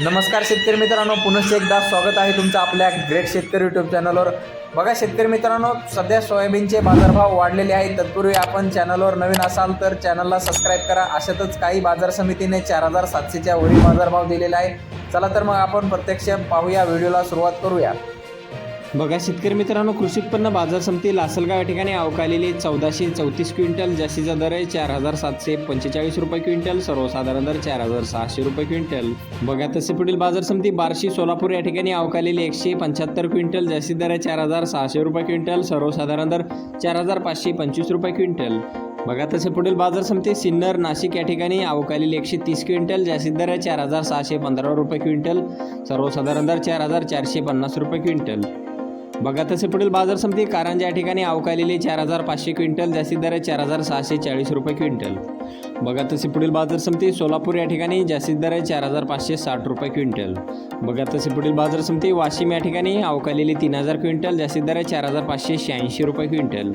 नमस्कार शेतकरी मित्रांनो पुनश्च एकदा स्वागत आहे तुमचं आपल्या ग्रेट शेतकरी यूट्यूब चॅनलवर बघा शेतकरी मित्रांनो सध्या सोयाबीनचे बाजारभाव वाढलेले आहेत. तत्पूर्वी आपण चॅनलवर नवीन असाल तर चॅनलला सबस्क्राईब करा. अशातच काही बाजार समितीने चार हजार सातशेच्या वरील बाजारभाव दिलेला आहे. चला तर मग आपण प्रत्यक्ष पाहूया व्हिडिओला सुरुवात करूया. बघा शेतकरी मित्रांनो कृषी उत्पन्न बाजार समिती लासलगाव या ठिकाणी अवकालेली चौदाशे चौतीस क्विंटल जास्तीचा दर आहे चार हजार सातशे पंचेचाळीस रुपये क्विंटल सर्वसाधारण दर चार हजार सहाशे रुपये क्विंटल. बघा तसे पुढील बाजार समिती बार्शी सोलापूर या ठिकाणी अवकालेली एकशे पंच्याहत्तर क्विंटल जास्तीत दर आहे चार हजार सहाशे रुपये क्विंटल सर्वसाधारण दर चार हजार पाचशे पंचवीस रुपये क्विंटल. बघा तसे पुढील बाजार समिती सिन्नर नाशिक या ठिकाणी अवकालेली एकशे तीस क्विंटल जास्तीत दर आहे चार हजार सहाशे पंधरा रुपये क्विंटल सर्वसाधारण दर चार हजार चारशे पन्नास रुपये क्विंटल. बघा तसे पुढील बाजार समिती कारंजा या ठिकाणी अवकालेली चार हजार पाचशे क्विंटल जास्तीत दर आहे चार हजार सहाशे चाळीस रुपये क्विंटल. बघा तसे पुढील बाजार समिती सोलापूर या ठिकाणी जास्तीत दर आहे चार हजार पाचशे साठ रुपये क्विंटल. बघा तसे पुढील बाजार समिती वाशिम या ठिकाणी अवकालेली तीन हजार क्विंटल जास्तीत दर आहे चार हजार पाचशे शहाऐंशी रुपये क्विंटल.